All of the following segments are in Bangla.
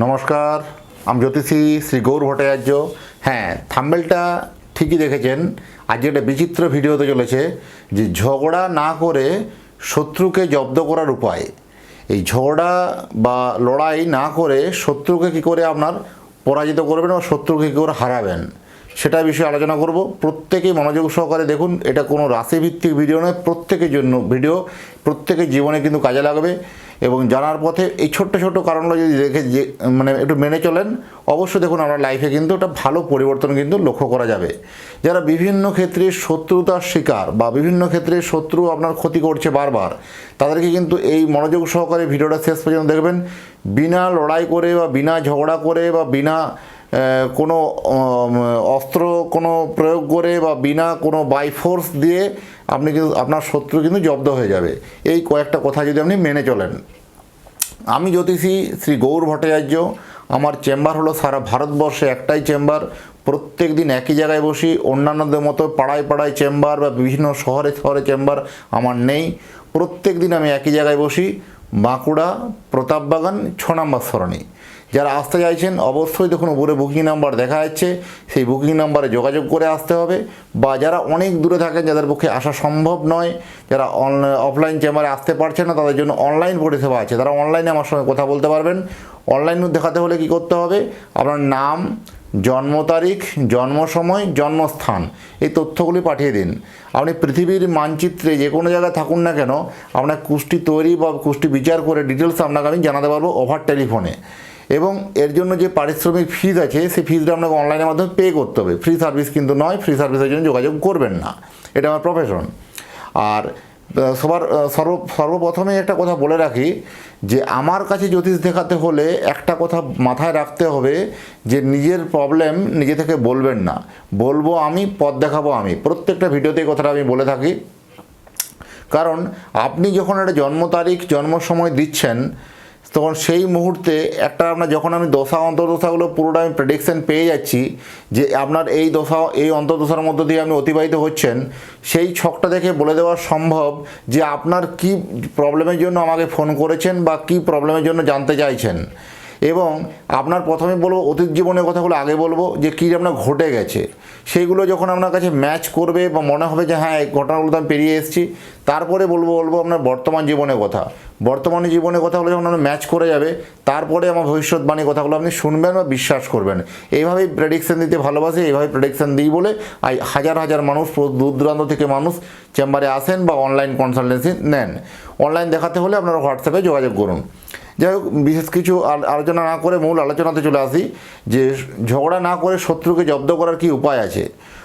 নমস্কার, আমি জ্যোতিষী শ্রী গৌর ভট্টাচার্য। হ্যাঁ থাম্বেলটা ঠিকই দেখেছেন। আজকে একটা বিচিত্র ভিডিওতে চলেছে যে ঝগড়া না করে শত্রুকে জব্দ করার উপায়। এই ঝগড়া বা লড়াই না করে শত্রুকে কী করে আপনার পরাজিত করবেন বা শত্রুকে কী করে হারাবেন, সেটা বিষয়ে আলোচনা করব। প্রত্যেকেই মনোযোগ সহকারে দেখুন, এটা কোনো রাশিভিত্তিক ভিডিও নয়, প্রত্যেকের জন্য ভিডিও, প্রত্যেকের জীবনে কিন্তু কাজে লাগবে। এবং জানার পথে এই ছোট্ট ছোট্ট কারণগুলো যদি দেখে যে মানে একটু মেনে চলেন, অবশ্যই দেখুন আপনার লাইফে কিন্তু একটা ভালো পরিবর্তন কিন্তু লক্ষ্য করা যাবে। যারা বিভিন্ন ক্ষেত্রে শত্রুতার শিকার বা বিভিন্ন ক্ষেত্রে শত্রু আপনার ক্ষতি করছে বারবার, তাদেরকে কিন্তু এই মনোযোগ সহকারে ভিডিওটা শেষ পর্যন্ত দেখবেন। বিনা লড়াই করে বা বিনা ঝগড়া করে বা বিনা কোনো অস্ত্র কোনো প্রয়োগ করে বা বিনা কোনো বাই ফোর্স দিয়ে আপনি কিন্তু, আপনার শত্রু কিন্তু জব্দ হয়ে যাবে। এই কয়েকটা কথা যদি আপনি মেনে চলেন। আমি জ্যোতিষী শ্রী গৌর ভট্টাচার্য, আমার চেম্বার হলো সারা ভারতবর্ষে একটাই চেম্বার। প্রত্যেক দিন একই জায়গায় বসি, অন্যান্যদের মতো পাড়ায় পাড়ায় চেম্বার বা বিভিন্ন শহরে শহরে চেম্বার আমার নেই। প্রত্যেক দিন আমি একই জায়গায় বসি, বাঁকুড়া, প্রতাপবাগান, ছ নম্বর সরণি। যারা আসতে চাইছেন, অবশ্যই দেখুন উপরে বুকিং নাম্বার দেখা যাচ্ছে। সেই বুকিং নাম্বারে যোগাযোগ করে আসতে হবে। বা যারা অনেক দূরে থাকেন, যাদের পক্ষে আসা সম্ভব নয়, যারা অফলাইন চেম্বারে আসতে পারছে না, তাদের জন্য অনলাইন পরিষেবা আছে। তারা অনলাইনে আমার সঙ্গে কথা বলতে পারবেন। অনলাইন দেখাতে হলে কি করতে হবে? আপনার নাম, জন্ম তারিখ, জন্ম সময়, জন্মস্থান, এই তথ্যগুলি পাঠিয়ে দিন। আপনি পৃথিবীর মানচিত্রে যে কোনো জায়গায় থাকুন না কেন, আপনার কুষ্টি তৈরি বা কুষ্টি বিচার করে ডিটেলস আপনাকে আমি জানাতে পারব ওভার টেলিফোনে এবং এর জন্য যে পারিশ্রমিক ফিজ আছে, সেই ফিজটা আপনাকে অনলাইনের মাধ্যমে পে করতে হবে। ফ্রি সার্ভিস কিন্তু নয় ফ্রি সার্ভিসের জন্য যোগাযোগ করবেন না। এটা আমার প্রফেশন আর সবার সর্ব, সর্বপ্রথমে একটা কথা বলে রাখি যে, আমার কাছে জ্যোতিষ দেখাতে হলে একটা কথা মাথায় রাখতে হবে যে, নিজের প্রবলেম নিজে থেকে বলবেন না। বলব আমি, পথ দেখাবো আমি। প্রত্যেকটা ভিডিওতে এই কথাটা আমি বলে থাকি। কারণ, আপনি যখন একটা জন্ম তারিখ, জন্ম সময় দিচ্ছেন তখন সেই মুহূর্তে একটা আপনার যখন আমি দশা অন্তর্দশাগুলো পুরোটা আমি প্রেডিকশন পেয়ে যাচ্ছি যে আপনার এই দশা, এই অন্তর্দশার মধ্য দিয়ে আমি অতিবাহিত হচ্ছেন, সেই ছকটা দেখে বলে দেওয়া সম্ভব যে আপনার কি প্রবলেমের জন্য আমাকে ফোন করেছেন বা কি প্রবলেমের জন্য জানতে চাইছেন। এবং আপনার প্রথমে বলব অতীত জীবনের কথাগুলো আগে বলব যে কী আপনার ঘটে গেছে। সেইগুলো যখন আপনার কাছে ম্যাচ করবে বা মনে হবে যে হ্যাঁ এই ঘটনাগুলো তো আমি পেরিয়ে এসেছি, তারপরে বলব বলব আপনার বর্তমান জীবনের কথা। বর্তমানে জীবনের কথাগুলো যখন আপনার ম্যাচ করে যাবে, তারপরে আমার ভবিষ্যৎবাণী কথাগুলো আপনি শুনবেন বা বিশ্বাস করবেন। এইভাবেই প্রেডিকশন দিতে ভালোবাসি এইভাবে প্রেডিকশান দিই বলে হাজার হাজার মানুষ দূর দূরান্ত থেকে মানুষ চেম্বারে আসেন বা অনলাইন কনসালটেন্সি নেন। অনলাইন দেখাতে হলে আপনারা হোয়াটসঅ্যাপে যোগাযোগ করুন। যাই হোক, বিশেষ কিছু আলোচনা না করে মূল আলোচনাতে চলে আসি, যে ঝগড়া না করে শত্রুকে জব্দ করার কি উপায় আছে?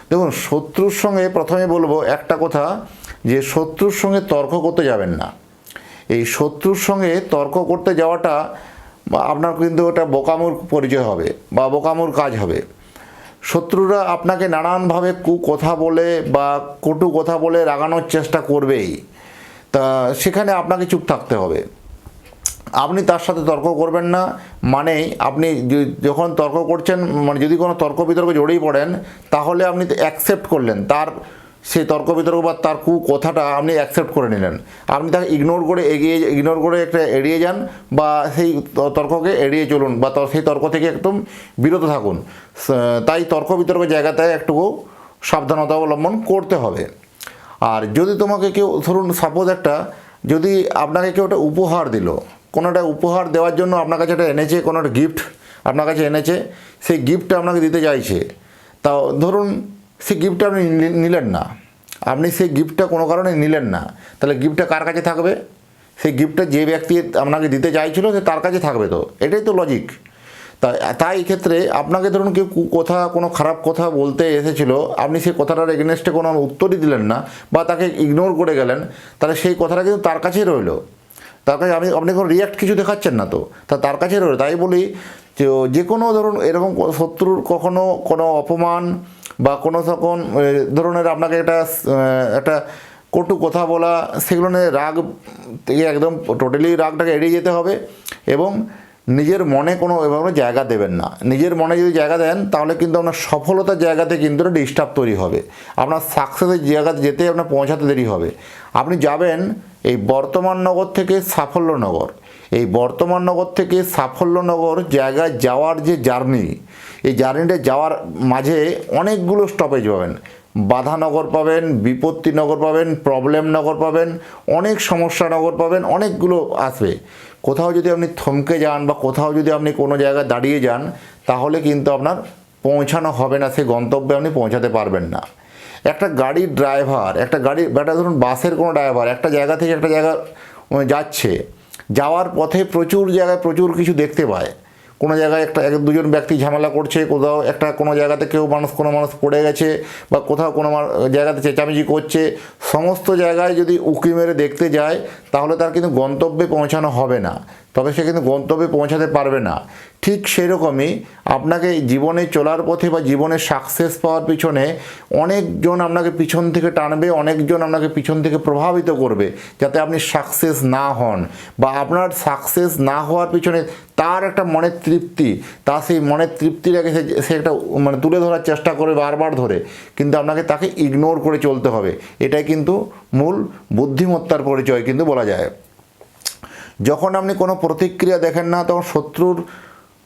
দেখুন, শত্রুর সঙ্গে প্রথমে বলব একটা কথা, যে শত্রুর সঙ্গে তর্ক করতে যাবেন না। এই শত্রুর সঙ্গে তর্ক করতে যাওয়াটা, আপনার কিন্তু ওটা বোকামুর পরিচয় হবে, বা বোকামুর কাজ হবে। শত্রুরা আপনাকে নানানভাবে কু কথা বলে বা কটু কথা বলে রাগানোর চেষ্টা করবেই। তা সেখানে আপনাকে চুপ থাকতে হবে। আপনি তার সাথে তর্ক করবেন না মানে আপনি যখন তর্ক করছেন মানে যদি কোনো তর্ক বিতর্ক জড়িয়ে পড়েন, তাহলে আপনি অ্যাকসেপ্ট করলেন। তার সেই তর্ক বিতর্ক বা তার কু কথাটা আপনি অ্যাকসেপ্ট করে নিলেন। আপনি তাকে ইগনোর করে এগিয়ে ইগনোর করে একটা এড়িয়ে যান বা সেই তর্ককে এড়িয়ে চলুন বা সেই তর্ক থেকে একদম বিরত থাকুন। তাই তর্ক বিতর্ক জায়গাতে একটু সাবধানতা অবলম্বন করতে হবে। আর যদি তোমাকে কেউ, ধরুন সাপোজ একটা, যদি আপনাকে কেউ একটা উপহার দিল কোনো একটা উপহার দেওয়ার জন্য আপনার কাছে একটা এনেছে কোনো একটা গিফট আপনার কাছে এনেছে, সেই গিফটটা আপনাকে দিতে চাইছে। তা ধরুন, সেই গিফটটা আপনি নিলেন না। আপনি সেই গিফটটা কোনো কারণে নিলেন না। তাহলে গিফটটা কার কাছে থাকবে? সেই গিফটটা যে ব্যক্তি আপনাকে দিতে চাইছিল, সে তার কাছে থাকবে তো। এটাই তো লজিক তা, তাই ক্ষেত্রে আপনাকে ধরুন কেউ কথা, কোনো খারাপ কথা বলতে এসেছিল, আপনি সেই কথাটার এগেনস্টে কোনো উত্তরই দিলেন না, বা তাকে ইগনোর করে গেলেন, তাহলে সেই কথাটা কিন্তু তার কাছেই রইল। তার কাছে আপনি আপনি কোনো রিয়াক্ট কিছু দেখাচ্ছেন না তো। তা তার কাছে রয়েছে তাই বলি যে যে কোনো ধরুন এরকম শত্রুর কখনো কোনো অপমান বা কোনো তখন ধরনের আপনাকে একটা একটা কটু কথা বলা, সেগুলো নিয়ে রাগ থেকে একদম টোটালি রাগটাকে এড়িয়ে যেতে হবে এবং নিজের মনে কোনো এভাবে জায়গা দেবেন না। নিজের মনে যদি জায়গা দেন, তাহলে কিন্তু আপনার সফলতার জায়গাতে কিন্তু ডিস্টার্ব তৈরি হবে। আপনার সাকসেসের জায়গাতে যেতে আপনার পৌঁছাতে দেরি হবে। আপনি যাবেন এই বর্তমান নগর থেকে সাফল্য নগর। এই বর্তমান নগর থেকে সাফল্যনগর জায়গায় যাওয়ার যে জার্নি, এই জার্নিটা যাওয়ার মাঝে অনেকগুলো স্টপেজ পাবেন। বাধানগর পাবেন, বিপত্তি নগর পাবেন প্রবলেম নগর পাবেন, অনেক সমস্যা নগর পাবেন, অনেকগুলো আসবে। কোথাও যদি আপনি থমকে যান বা কোথাও যদি আপনি কোনো জায়গায় দাঁড়িয়ে যান, তাহলে কিন্তু আপনার পৌঁছানো হবে না, সেই গন্তব্যে আপনি পৌঁছাতে পারবেন না। একটা গাড়ির ড্রাইভার, একটা গাড়ি একটা ধরুন বাসের কোনো ড্রাইভার, একটা জায়গা থেকে একটা জায়গা যাচ্ছে, যাওয়ার পথে প্রচুর জায়গায় প্রচুর কিছু দেখতে পায়। কোনো জায়গায় একটা এক দুজন ব্যক্তি ঝামেলা করছে, কোথাও একটা কোনো জায়গাতে কেউ মানুষ, কোনো মানুষ পড়ে গেছে বা কোথাও কোনো জায়গাতে চেঁচামেচি করছে, সমস্ত জায়গায় যদি উকি মেরে দেখতে যায়, তাহলে তার কিন্তু গন্তব্যে পৌঁছানো হবে না। তবে সে কিন্তু গন্তব্যে পৌঁছাতে পারবে না। ঠিক সেরকমই আপনাকে জীবনে চলার পথে বা জীবনে সাকসেস পাওয়ার পিছনে অনেকজন আপনাকে পিছন থেকে টানবে, অনেকজন আপনাকে পিছন থেকে প্রভাবিত করবে যাতে আপনি সাকসেস না হন বা আপনার সাকসেস না হওয়ার পিছনে তার একটা মনের তৃপ্তি তার সেই মনের তৃপ্তিটাকে সে সে একটা মানে তুলে ধরার চেষ্টা করে বারবার ধরে। কিন্তু আপনাকে তাকে ইগনোর করে চলতে হবে। এটাই কিন্তু মূল বুদ্ধিমত্তার পরিচয় কিন্তু বলা যায়। যখন আপনি কোনো প্রতিক্রিয়া দেখেন না, তখন শত্রুর,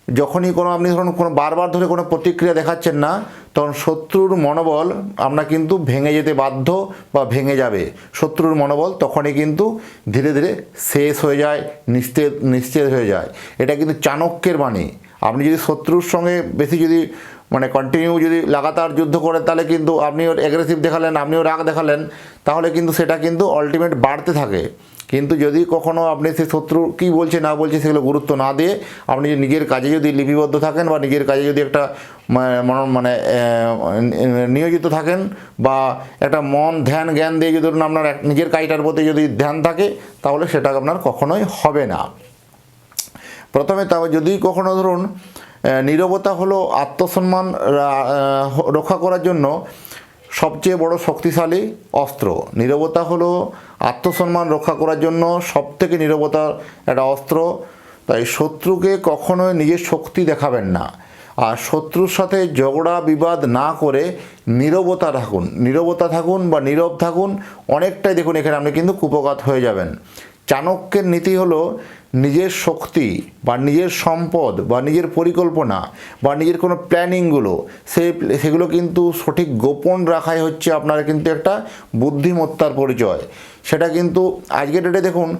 যখনই কোনো আপনি ধরুন কোনো বারবার ধরে কোনো প্রতিক্রিয়া দেখাচ্ছেন না, তখন শত্রুর মনোবল আপনার কিন্তু ভেঙে যেতে বাধ্য বা ভেঙে যাবে। শত্রুর মনোবল তখনই কিন্তু ধীরে ধীরে শেষ হয়ে যায় নিস্তেজ নিশ্চেদ হয়ে যায়। এটা কিন্তু চাণক্যের বাণী। আপনি যদি শত্রুর সঙ্গে বেশি যদি মানে কন্টিনিউ যদি লাগাতার যুদ্ধ করে তাহলে কিন্তু আপনিও অ্যাগ্রেসিভ দেখালেন, আপনিও রাগ দেখালেন, তাহলে কিন্তু সেটা কিন্তু আলটিমেট বাড়তে থাকে। কিন্তু যদি কখনো আপনি সে শত্রু কী বলছে, না বলছে সেগুলো গুরুত্ব না দিয়ে আপনি নিজের কাজে যদি লিপিবদ্ধ থাকেন বা নিজের কাজে যদি একটা, মন- মানে নিয়োজিত থাকেন বা একটা মন, ধ্যান, জ্ঞান দিয়ে যদি ধরুন আপনার নিজের কাজটার প্রতি যদি ধ্যান থাকে, তাহলে সেটা আপনার কখনোই হবে না। প্রথমে তবে যদি কখনো ধরুন নীরবতা হলো আত্মসম্মান রক্ষা করার জন্য সবচেয়ে বড় শক্তিশালী অস্ত্র। নীরবতা হলো আত্মসম্মান রক্ষা করার জন্য সবথেকে নীরবতা একটা অস্ত্র। তাই শত্রুকে কখনোই নিজের শক্তি দেখাবেন না। আর শত্রুর সাথে ঝগড়া, বিবাদ না করে নীরবতা থাকুন। নীরবতা থাকুন বা নীরব থাকুন, অনেকটাই দেখুন এখানে আপনি কিন্তু কুপকাত হয়ে যাবেন। চাণক্যের নীতি হলো নিজের শক্তি বা নিজের সম্পদ বা নিজের পরিকল্পনা বা নিজের কোনো প্ল্যানিংগুলো সেই সেগুলো কিন্তু সঠিক গোপন রাখাই হচ্ছে আপনার কিন্তু একটা বুদ্ধিমত্তার পরিচয়। সেটা কিন্তু আজকের ডেটে দেখুন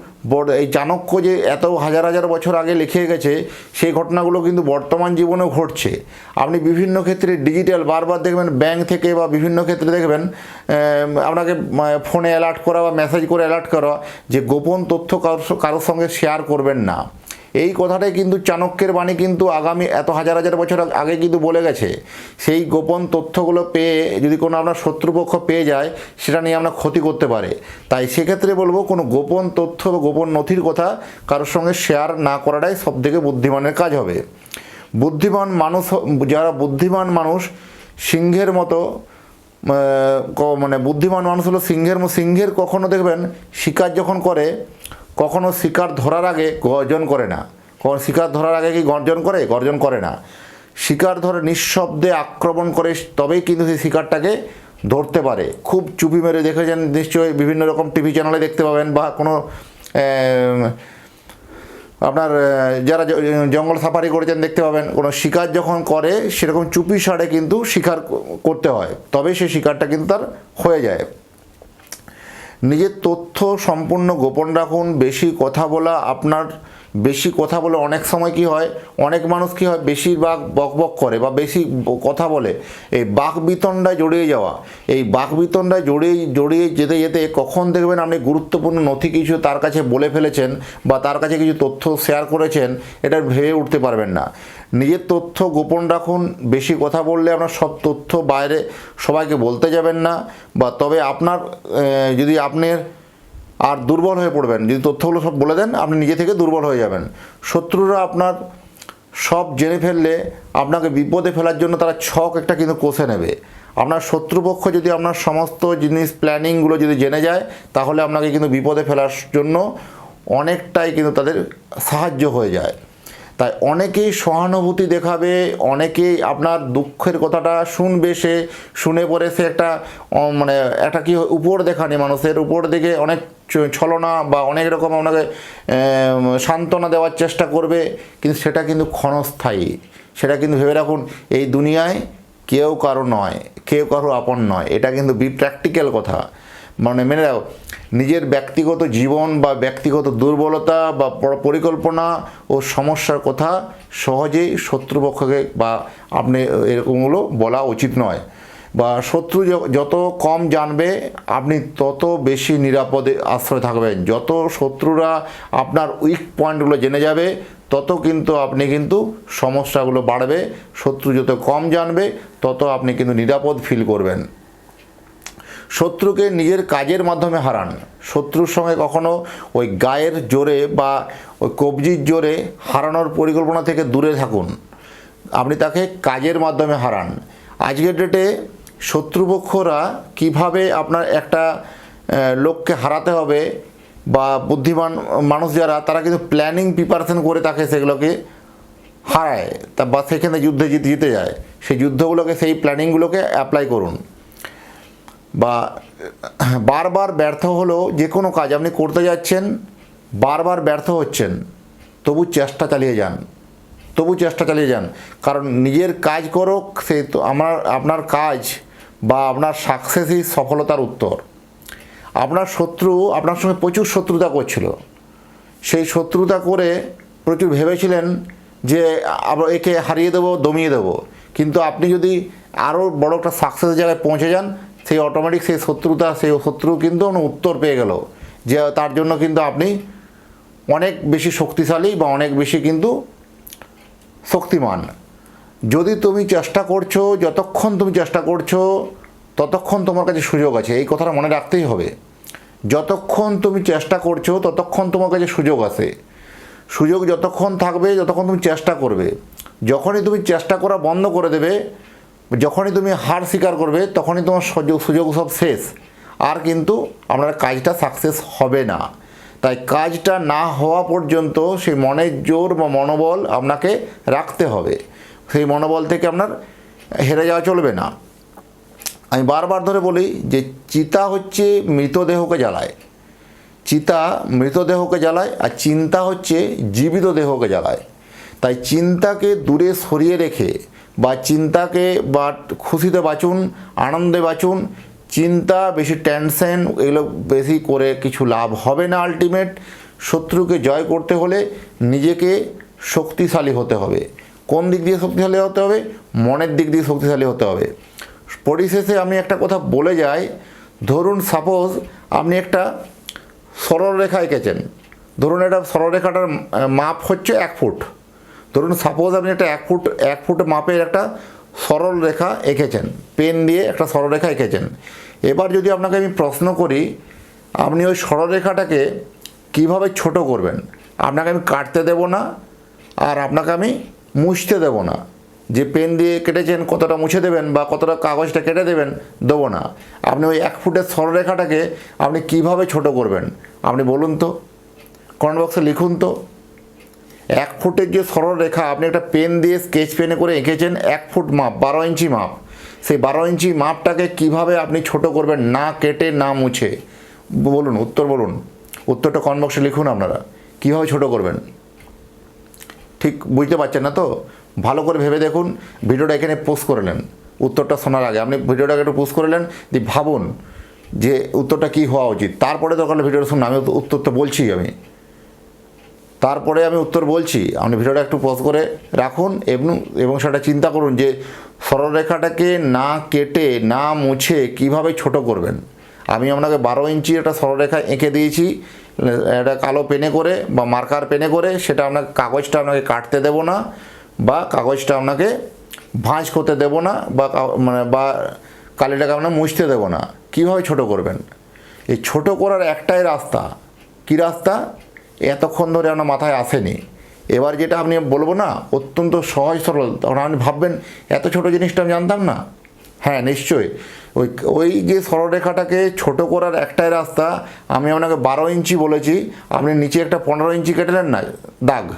এই চাণক্য যে এত হাজার হাজার বছর আগে লিখে গেছে, সেই ঘটনাগুলো কিন্তু বর্তমান জীবনেও ঘটছে। আপনি বিভিন্ন ক্ষেত্রে ডিজিটাল বারবার দেখবেন ব্যাংক থেকে বা বিভিন্ন ক্ষেত্রে দেখবেন আপনাকে ফোনে অ্যালার্ট করা বা মেসেজ করে অ্যালার্ট করা যে গোপন তথ্য কারোর স- কারোর সঙ্গে শেয়ার করবেন না। এই কথাটাই কিন্তু চাণক্যের বাণী কিন্তু আগামী এত হাজার হাজার বছর আগে কিন্তু বলে গেছে। সেই গোপন তথ্যগুলো পেয়ে যদি কোনো আপনার শত্রুপক্ষ পেয়ে যায়, সেটা নিয়ে আপনার ক্ষতি করতে পারে। তাই সেক্ষেত্রে বলব, কোনো গোপন তথ্য বা গোপন নথির কথা কারোর সঙ্গে শেয়ার না করাটাই সবথেকে বুদ্ধিমানের কাজ হবে। বুদ্ধিমান মানুষ যারা বুদ্ধিমান মানুষ, সিংহের মতো মানে বুদ্ধিমান মানুষ হলো সিংহের সিংহের কখনো দেখবেন শিকার যখন করে কখনো শিকার ধরার আগে গর্জন করে না। কখন শিকার ধরার আগে কি গর্জন করে? গর্জন করে না। শিকার ধরে নিঃশব্দে আক্রমণ করে তবেই কিন্তু সেই শিকারটাকে ধরতে পারে। খুব চুপি মেরে দেখেছেন নিশ্চয়ই বিভিন্ন রকম টিভি চ্যানেলে দেখতে পাবেন বা কোনো আপনার যারা জঙ্গল সাফারি করেছেন দেখতে পাবেন। কোনো শিকার যখন করে, সেরকম চুপি সারে কিন্তু শিকার করতে হয়। তবে সেই শিকারটা কিন্তু তার হয়ে যায়। নিজের তথ্য সম্পূর্ণ গোপন রাখুন, বেশি কথা বলা আপনার, বেশি কথা বলে অনেক সময় কি হয়, অনেক মানুষ কি হয় বেশিরভাগ বকবক করে বা বেশি কথা বলে। এই বাক বিতণ্ডায় জড়িয়ে যাওয়া, এই বাক বিতণ্ডায় জড়িয়ে জড়িয়ে যেতে যেতে কখন দেখবেন আপনি গুরুত্বপূর্ণ নথি কিছু তার কাছে বলে ফেলেছেন বা তার কাছে কিছু তথ্য শেয়ার করেছেন এটা ভেবে উঠতে পারবেন না। নিজের তথ্য গোপন রাখুন, বেশি কথা বললে আপনার সব তথ্য বাইরে সবাইকে বলতে যাবেন না, বা তবে আপনার যদি আপনার আর দুর্বল হয়ে পড়বেন, যদি তথ্যগুলো সব বলে দেন, আপনি নিজে থেকে দুর্বল হয়ে যাবেন। শত্রুরা আপনার সব জেনে ফেললে, আপনাকে বিপদে ফেলার জন্য তারা ছক একটা কিন্তু কষে নেবে। আপনার শত্রুপক্ষ যদি আপনার সমস্ত জিনিস, প্ল্যানিংগুলো যদি জেনে যায়, তাহলে আপনাকে কিন্তু বিপদে ফেলার জন্য অনেকটাই কিন্তু তাদের সাহায্য হয়ে যায়। তাই অনেকেই সহানুভূতি দেখাবে, অনেকেই আপনার দুঃখের কথাটা শুনবে, সে শুনে পরে সে একটা মানে একটা কি উপর দেখানি মানুষের, উপর দিকে অনেক ছলনা বা অনেক রকম আপনাকে সান্ত্বনা দেওয়ার চেষ্টা করবে, কিন্তু সেটা কিন্তু ক্ষণস্থায়ী। সেটা কিন্তু ভেবে রাখুন, এই দুনিয়ায় কেউ কারও নয়, কেউ কারও আপন নয়। এটা কিন্তু বি প্র্যাকটিক্যাল কথা। মানে মেনে রাখো নিজের ব্যক্তিগত জীবন বা ব্যক্তিগত দুর্বলতা বা পরিকল্পনা ও সমস্যার কথা সহজেই শত্রুপক্ষকে বা আপনি এরকমগুলো বলা উচিত নয়। বা শত্রু যত কম জানবে, আপনি তত বেশি নিরাপদে আশ্রয় থাকবেন। যত শত্রুরা আপনার উইক পয়েন্টগুলো জেনে যাবে, তত কিন্তু আপনি কিন্তু সমস্যাগুলো বাড়বে। শত্রু যত কম জানবে, তত আপনি কিন্তু নিরাপদ ফিল করবেন। শত্রুকে নিজের কাজের মাধ্যমে হারান। শত্রুর সঙ্গে কখনো ওই গায়ের জোরে বা ওই কবজির জোরে হারানোর পরিকল্পনা থেকে দূরে থাকুন। আপনি তাকে কাজের মাধ্যমে হারান। আজকের ডেটে শত্রুপক্ষরা কীভাবে আপনার একটা লোককে হারাতে হবে বা বুদ্ধিমান মানুষ যারা, তারা কিন্তু প্ল্যানিং প্রিপারেশন করে তাকে সেগুলোকে হারায়। তা বা সেখানে যুদ্ধে জিতে জিতে যায়। সেই যুদ্ধগুলোকে, সেই প্ল্যানিংগুলোকে অ্যাপ্লাই করুন। বা, বারবার ব্যর্থ হলো যে কোনো কাজ আপনি করতে যাচ্ছেন, বারবার ব্যর্থ হচ্ছেন, তবু চেষ্টা চালিয়ে যান। তবু চেষ্টা চালিয়ে যান। কারণ নিজের কাজ করুক, সে তো আমার, আপনার কাজ বা আপনার সাকসেসই সফলতার উত্তর। আপনার শত্রু, আপনার সঙ্গে প্রচুর শত্রুতা করছিল। সেই শত্রুতা করে প্রচুর ভেবেছিলেন যে একে হারিয়ে দেবো, দমিয়ে দেবো। কিন্তু আপনি যদি আরও বড় একটা সাকসেস জায়গায় পৌঁছে যান সেই অটোমেটিক সেই শত্রুতা, সেই শত্রু কিন্তু কোনো উত্তর পেয়ে গেল। যে তার জন্য কিন্তু আপনি অনেক বেশি শক্তিশালী বা অনেক বেশি কিন্তু শক্তিমান। যদি তুমি চেষ্টা করছ, যতক্ষণ তুমি চেষ্টা করছ, ততক্ষণ তোমার কাছে সুযোগ আছে। এই কথাটা মনে রাখতেই হবে। যতক্ষণ তুমি চেষ্টা করছ, ততক্ষণ তোমার কাছে সুযোগ আছে। সুযোগ যতক্ষণ থাকবে, যতক্ষণ তুমি চেষ্টা করবে। যখনই তুমি চেষ্টা করা বন্ধ করে দেবে যখনই তুমি হার স্বীকার করবে, তখনই তোমার সুযোগ সুযোগ সব শেষ। আর কিন্তু আপনার কাজটা সাকসেস হবে না। তাই কাজটা না হওয়া পর্যন্ত সেই মনের জোর বা মনোবল আপনাকে রাখতে হবে। সেই মনোবল থেকে আপনার হেরে যাওয়া চলবে না। আমি বারবার ধরে বলি যে চিতা হচ্ছে মৃতদেহকে জ্বালায়। চিতা মৃতদেহকে জ্বালায় আর চিন্তা হচ্ছে জীবিত দেহকে জ্বালায়। তাই চিন্তাকে দূরে সরিয়ে রেখে বা চিন্তাকে বা খুশিতে বাঁচুন, আনন্দে বাঁচুন, চিন্তা, বেশি টেনশন, এগুলো বেশি করে কিছু লাভ হবে না আলটিমেট শত্রুকে জয় করতে হলে নিজেকে শক্তিশালী হতে হবে। কোন দিক দিয়ে শক্তিশালী হতে হবে? মনের দিক দিয়ে শক্তিশালী হতে হবে। পরিশেষে আমি একটা কথা বলে যাই। ধরুন সাপোজ আপনি একটা সরলরেখা এঁকেছেন। ধরুন এটা সরলরেখাটার মাপ হচ্ছে এক ফুট। ধরুন সাপোজ আপনি একটা এক ফুট এক ফুট মাপের একটা সরল রেখা এঁকেছেন, পেন দিয়ে একটা সরলরেখা এঁকেছেন। এবার যদি আপনাকে আমি প্রশ্ন করি, আপনি ওই সরলরেখাটাকে কীভাবে ছোট করবেন? আপনাকে আমি কাটতে দেব না, আর আপনাকে আমি মুছতে দেব না। যে পেন দিয়ে কেটেছেন, কতটা মুছে দেবেন বা কতটা কাগজটা কেটে দেবেন, দেবো না। আপনি ওই এক ফুটের সরলরেখাটাকে আপনি কীভাবে ছোট করবেন? আপনি বলুন তো কমেন্ট বক্সে লিখুন তো। এক ফুটের যে সরল রেখা, আপনি একটা পেন দিয়ে স্কেচ পেনে করে এঁকেছেন এক ফুট মাপ, বারো ইঞ্চি মাপ। সেই বারো ইঞ্চি মাপটাকে কীভাবে আপনি ছোট করবেন, না কেটে, না মুছে? বলুন, উত্তর বলুন। উত্তরটা কমেন্ট বক্সে লিখুন আপনারা। কীভাবে ছোট করবেন? ঠিক বুঝতে পারছেন না তো? ভালো করে ভেবে দেখুন, ভিডিওটা এখানে পোস্ট করে নেন। উত্তরটা শোনার আগে। আপনি ভিডিওটাকে একটু পোস্ট করে নেন, দিয়ে ভাবুন যে উত্তরটা কী হওয়া উচিত। তারপরে দরকার ভিডিওটা শুনুন, আমি উত্তরটা বলছি আমি। তারপরে আমি উত্তর বলছি, আপনি ভিডিওটা একটু পজ করে রাখুন এবং এবং সেটা চিন্তা করুন যে সরলরেখাটাকে না কেটে, না মুছে কীভাবে ছোট করবেন। আমি আপনাকে বারো ইঞ্চি একটা সরলরেখা এঁকে দিয়েছি, একটা কালো পেনে করে বা মার্কার পেনে করে, সেটা আপনাকে কাগজটা আপনাকে কাটতে দেব না বা কাগজটা আপনাকে ভাঁজ করতে দেব না বা মানে বা কালিটাকে আপনার মুছতে দেব না। কীভাবে ছোট করবেন? এই ছোট করার একটাই রাস্তা। কি রাস্তা? এতক্ষণ ধরে আপনার মাথায় আসেনি। এবার যেটা আপনি বলব না, অত্যন্ত সহজ সরল তখন আপনি ভাববেন, এত ছোট জিনিসটা আমি জানতাম না। হ্যাঁ নিশ্চয়ই। ওই ওই যে সরলরেখাটাকে ছোট করার একটাই রাস্তা, আমি আপনাকে বারো ইঞ্চি বলেছি, আপনি নিচে একটা পনেরো ইঞ্চি কেটে নেন না, দাগ।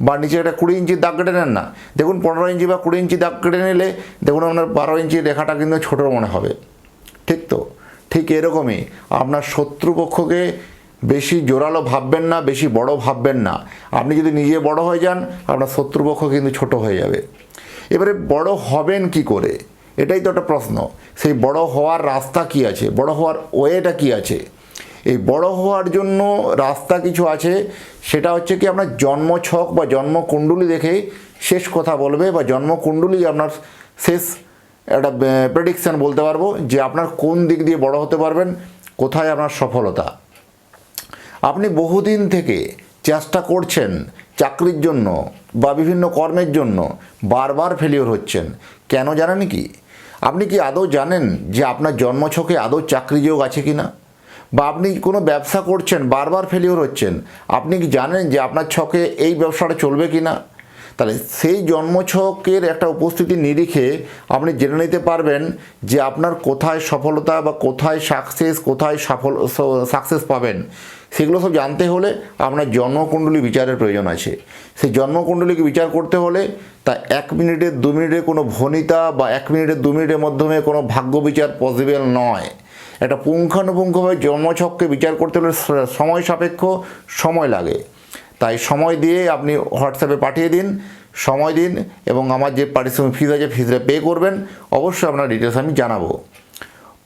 বা নিচে একটা কুড়ি ইঞ্চির দাগ কেটে নেন না। দেখুন, পনেরো ইঞ্চি বা কুড়ি ইঞ্চি দাগ কেটে নিলে, দেখুন আপনার বারো ইঞ্চির রেখাটা কিন্তু ছোটো মনে হবে। ঠিক তো? ঠিক এরকমই। আপনার শত্রুপক্ষকে বেশি জোরালো ভাববেন না, বেশি বড় ভাববেন না। আপনি যদি নিজে বড় হয়ে যান, আপনার শত্রুপক্ষ কিন্তু ছোট হয়ে যাবে। এবারে বড় হবেন কি করে? এটাই তো একটা প্রশ্ন। সেই বড় হওয়ার রাস্তা কি আছে? বড় হওয়ার ওয়েটা কি আছে? এই বড় হওয়ার জন্য রাস্তা কিছু আছে। সেটা হচ্ছে কি আপনার জন্মছক বা জন্মকুণ্ডলী দেখেই শেষ কথা বলবে বা জন্মকুণ্ডলী আপনার শেষ একটা প্রেডিকশান বলতে পারব যে আপনার কোন দিক দিয়ে বড় হতে পারবেন, কোথায় আপনার সফলতা। আপনি বহুদিন থেকে চেষ্টা করছেন চাকরির জন্য বা বিভিন্ন কর্মের জন্য বারবার ফেলিওর হচ্ছেন। কেন জানেন কি? আপনি কি আদৌ জানেন যে আপনার জন্মছকে আদৌ চাকরি যোগ আছে কি না বা আপনি কোনো ব্যবসা করছেন, বারবার ফেলিওর হচ্ছেন, আপনি কি জানেন যে আপনার ছকে এই ব্যবসাটা চলবে কি না তাহলে সেই জন্মছকের একটা উপস্থিতি নিরিখে আপনি জেনে নিতে পারবেন যে আপনার কোথায় সফলতা বা কোথায় সাকসেস কোথায় সফল সাকসেস পাবেন। সেগুলো সব জানতে হলে আপনার জন্মকুণ্ডলী বিচারের প্রয়োজন আছে। সেই জন্মকুণ্ডলীকে বিচার করতে হলে তা এক মিনিটের, দু মিনিটের কোনো ভনিতা বা এক মিনিটের, দু মিনিটের মাধ্যমে কোনো ভাগ্য বিচার পসিবল নয়। একটা পুঙ্খানুপুঙ্খভাবে জন্মছককে বিচার করতে হলে সময় সাপেক্ষ সময় লাগে। তাই সময় দিয়ে আপনি হোয়াটসঅ্যাপে পাঠিয়ে দিন, সময় দিন এবং আমার যে পারিশ্রমিক ফিজ আছে ফিজটা পে করবেন, অবশ্যই আপনার ডিটেলস আমি জানাব।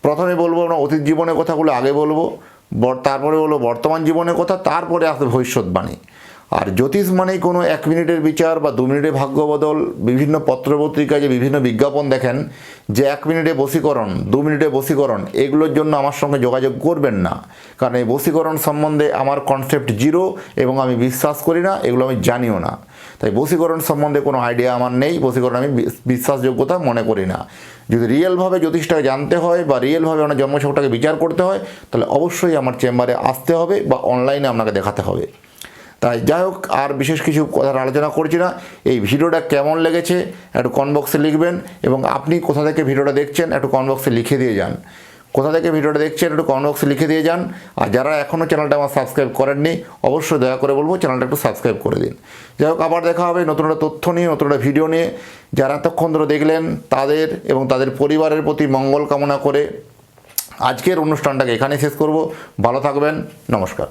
প্রথমে বলব আমরা অতীত জীবনের কথাগুলো আগে বলব তারপরে বলব বর্তমান জীবনের কথা, তারপরে আসবে ভবিষ্যৎবাণী। আর জ্যোতিষ মানেই কোনো এক মিনিটের বিচার বা দু মিনিটে ভাগ্য বদল। বিভিন্ন পত্রপত্রিকায় যে বিভিন্ন বিজ্ঞাপন দেখেন যে এক মিনিটে বশীকরণ, দু মিনিটে বসীকরণ এগুলোর জন্য আমার সঙ্গে যোগাযোগ করবেন না। কারণ এই বশীকরণ সম্বন্ধে আমার কনসেপ্ট জিরো এবং আমি বিশ্বাস করি না, এগুলো আমি জানিও না। তাই বশীকরণ সম্বন্ধে কোনো আইডিয়া আমার নেই বসীকরণ আমি বিস- বিশ্বাসযোগ্যতা মনে করি না। যদি রিয়েলভাবে জ্যোতিষটাকে জানতে হয় বা রিয়েলভাবে আমার জন্মছকটাকে বিচার করতে হয়, তাহলে অবশ্যই আমার চেম্বারে আসতে হবে বা অনলাইনে আপনাকে দেখাতে হবে। তাই যাই হোক, আর বিশেষ কিছু কথা আলোচনা করছি না। এই ভিডিওটা কেমন লেগেছে একটু কনবক্সে লিখবেন এবং আপনি কোথা থেকে ভিডিওটা দেখছেন একটু কনবক্সে লিখে দিয়ে যান। কোথা থেকে ভিডিওটা দেখছেন একটু কনবক্সে লিখে দিয়ে যান। আর যারা এখনও চ্যানেলটা আমার সাবস্ক্রাইব করেননি, অবশ্যই দয়া করে বলব চ্যানেলটা একটু সাবস্ক্রাইব করে দিন। যাই হোক, আবার দেখা হবে নতুন একটা তথ্য নিয়ে, নতুন একটা ভিডিও নিয়ে। যারা এতক্ষণ ধরে দেখলেন তাদের এবং তাদের পরিবারের প্রতি মঙ্গল কামনা করে আজকের অনুষ্ঠানটাকে এখানে শেষ করব। ভালো থাকবেন, নমস্কার।